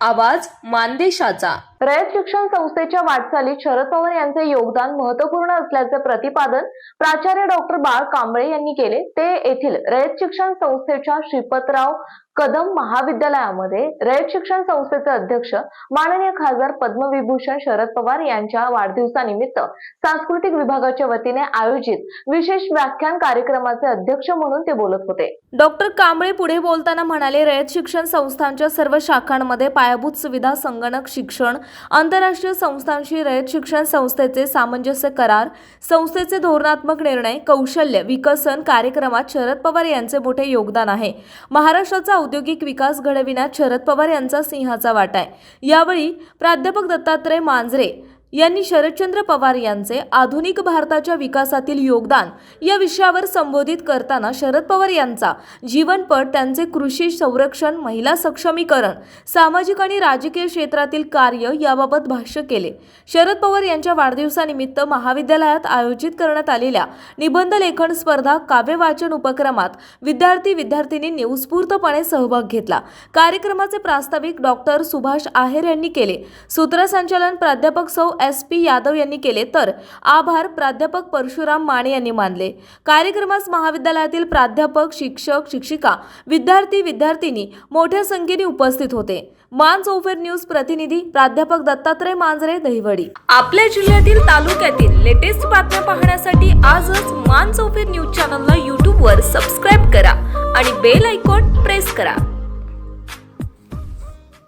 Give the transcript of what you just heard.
आवाज मानदेशाचा. रयत शिक्षण संस्थेच्या वाटचालीत शरद पवार यांचे योगदान महत्त्वपूर्ण असल्याचे प्रतिपादन प्राचार्य डॉक्टर बाळ कांबळे यांनी केले. ते येथील रयत शिक्षण संस्थेच्या श्रीपतराव कदम महाविद्यालयामध्ये रयत शिक्षण संस्थेचे अध्यक्ष माननीय खासदार पद्मविभूषण शरद पवार यांच्या वाढदिवसानिमित्त सांस्कृतिक विभागाच्या वतीने आयोजित विशेष व्याख्यान कार्यक्रमाचे अध्यक्ष म्हणून ते बोलत होते. डॉक्टर कांबळे पुढे बोलताना म्हणाले रयत शिक्षण संस्थांच्या सर्व शाखांमध्ये पायाभूत सुविधा संगणक शिक्षण आंतरराष्ट्रीय संस्थांशी रयत शिक्षण संस्थेचे सामंजस्य करार संस्थेचे धोरणात्मक निर्णय कौशल्य विकसन कार्यक्रमात शरद पवार यांचे मोठे योगदान आहे. महाराष्ट्राचा औद्योगिक विकास घडविण्यात शरद पवार यांचा सिंहाचा वाटा आहे. यावेळी प्राध्यापक दत्तात्रय मांजरे यांनी शरदचंद्र पवार यांचे आधुनिक भारताच्या विकासातील योगदान या विषयावर संबोधित करताना शरद पवार यांचा जीवनपट त्यांचे कृषी संरक्षण महिला सक्षमीकरण सामाजिक आणि राजकीय क्षेत्रातील कार्य याबाबत भाष्य केले. शरद पवार यांच्या वाढदिवसानिमित्त महाविद्यालयात आयोजित करण्यात आलेल्या निबंध लेखन स्पर्धा काव्य वाचन उपक्रमात विद्यार्थी विद्यार्थिनींनी उत्स्फूर्तपणे सहभाग घेतला. कार्यक्रमाचे प्रास्ताविक डॉक्टर सुभाष आहेर यांनी केले. सूत्रसंचालन प्राध्यापक सौ एस पी यादव यांनी केले तर आभार प्राध्यापक परशुराम माने यांनी मानले. कार्यक्रमास महाविद्यालयातील प्राध्यापक शिक्षक शिक्षिका विद्यार्थी विद्यार्थिनी मोठ्या संख्येने उपस्थित होते. मान चौफेर न्यूज प्रतिनिधी प्राध्यापक दत्तात्रय मांजरे दहिवडी. आपल्या जिल्ह्यातील तालुक्यातील लेटेस्ट बातम्या पाहण्यासाठी आजच मान चौफेर न्यूज चॅनलला यूट्यूबवर सबस्क्राईब करा आणि बेल आयकॉन प्रेस करा.